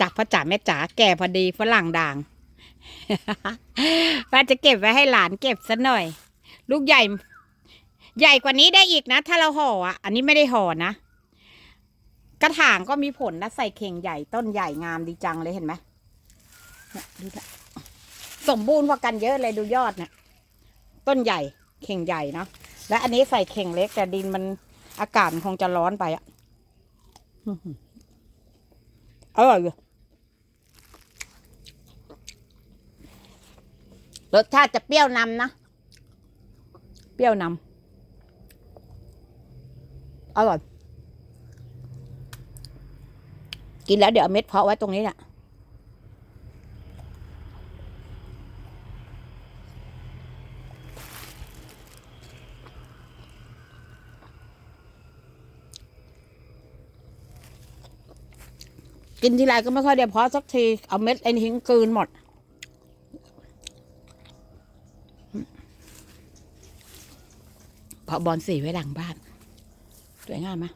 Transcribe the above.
จากพ่อจ๋าแม่จ๋าแก่พอดีฝรั่งด่างป้าจะเก็บไว้ให้หลานเก็บซะหน่อย ลูกใหญ่ ใหญ่กว่านี้ได้อีกนะ ถ้าเราห่ออะ อันนี้ไม่ได้ห่อนะ กระถางก็มีผลนะใส่เข่งใหญ่ต้นใหญ่งามดีจังเลยเห็นไหมดูสมบูรณ์กว่ากันเยอะเลยดูยอดเนี่ยต้นใหญ่เข่งใหญ่เนาะและอันนี้ใส่เข่งเล็ก แต่ดินมันอากาศคงจะร้อนไปอะอื้อออร่อยอยู่ รสชาติจะเปรี้ยวนำนะ เปรี้ยวนำอร่อย กินแล้วเดี๋ยวเอาเม็ดเพาะไว้ตรงนี้แหละกินทีไรก็ไม่ค่อยได้เพาะสักที เอาเม็ดไอ้นี่ทิ้งกืนหมด เพาะบอลสีไว้หลังบ้าน สวยงามไหม